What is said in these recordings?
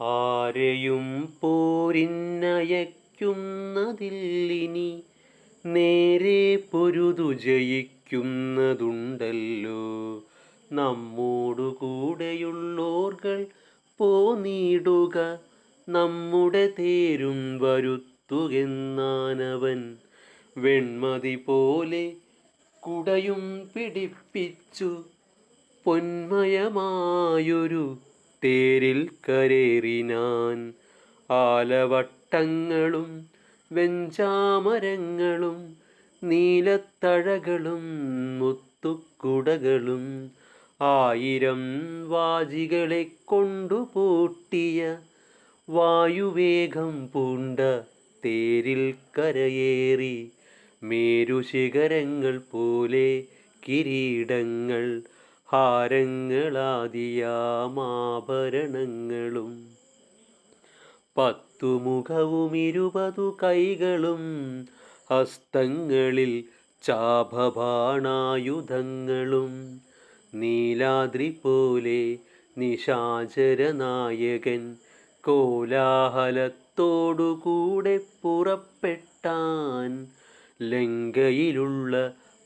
ആരെയും പോരിന്നയക്കുന്നതില്ലിനി നേരെ പൊരുതു ജയിക്കുന്നതുണ്ടല്ലോ. നമ്മോടു കൂടെയുള്ളോർകൾ പോനീടുക നമ്മുടെ തേരും വരുത്തുകെന്നാനവൻ വെൺമതി പോലെ കുടയും പിടിപ്പിച്ചു പൊന്മയമായൊരു തേരിൽ കരേറിനാൻ ആലവട്ടങ്ങളും വെഞ്ചാമരങ്ങളും നീലത്തഴകളും മുത്തുക്കുടകളും ആയിരം വാജികളെ കൊണ്ടുപൂട്ടിയ വായുവേഗം പൂണ്ട തേരിൽ കരയേറി മേരുശിഖരങ്ങൾ പോലെ കിരീടങ്ങൾ ഹാരങ്ങളാദിയാമാഭരണങ്ങളും പത്തു മുഖവും ഇരുപതു കൈകളും ഹസ്തങ്ങളിൽ ചാപബാണായുധങ്ങളും നീലാദ്രി പോലെ നിശാചരനായകൻ കോലാഹലത്തോടുകൂടെ പുറപ്പെട്ടാൻ ലങ്കയിലുള്ള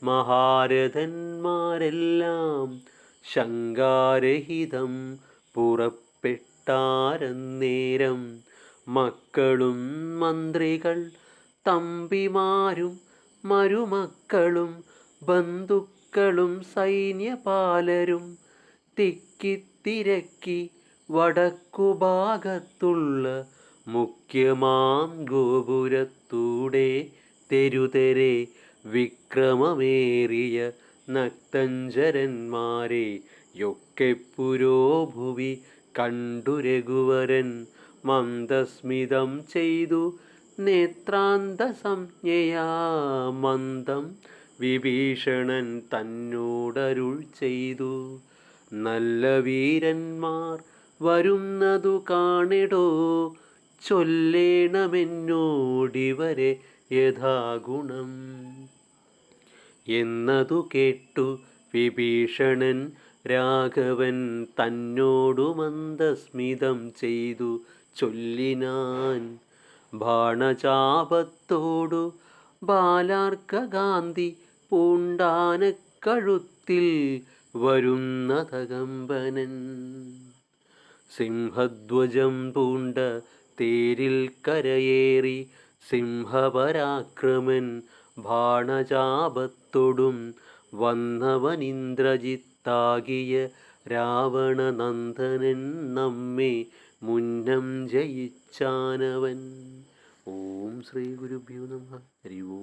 മഹാരഥന്മാരെല്ലാം ശങ്കാരഹിതം പുറപ്പെട്ടാരന്നേരം മക്കളും മന്ത്രികൾ തമ്പിമാരും മരുമക്കളും ബന്ധുക്കളും സൈന്യപാലരും തിക്കിത്തിരക്കി വടക്കുഭാഗത്തുള്ള മുഖ്യമാം ഗോപുരത്തൂടെ തെരുതെരെ വിക്രമമേറിയ നക്തഞ്ചരന്മാരെ യൊക്കെ പുരോഭുവി കണ്ടു രഘുവരൻ മന്ദസ്മിതം ചെയ്തു നേത്രാന്ത സംജ്ഞയാ മന്ദം വിഭീഷണൻ തന്നോടരുൾ ചെയ്തു. നല്ല വീരന്മാർ വരുന്നതു കാണിടോ ചൊല്ലേണമെന്നോടിവരെ യഥാഗുണം. എന്നതു കേട്ടു വിഭീഷണൻ രാഘവൻ തന്നോടു മന്ദസ്മിതം ചെയ്തു ചൊല്ലിനാൻ. ബാണചാപത്തോടു ബാലാർക്കഗാന്ധി പൂണ്ടാനക്കഴുത്തിൽ വരുന്നതകമ്പനൻ. സിംഹധ്വജം പൂണ്ട തേരിൽ കരയേറി സിംഹപരാക്രമൻ ബാണചാപത്തൊടും വന്നവനിന്ദ്രജിത്താകിയ രാവണനന്ദനൻ നമ്മെ മുന്നം ജയിച്ചാനവൻ. ഓം ശ്രീ ഗുരുഭ്യോ നമ. ഹരി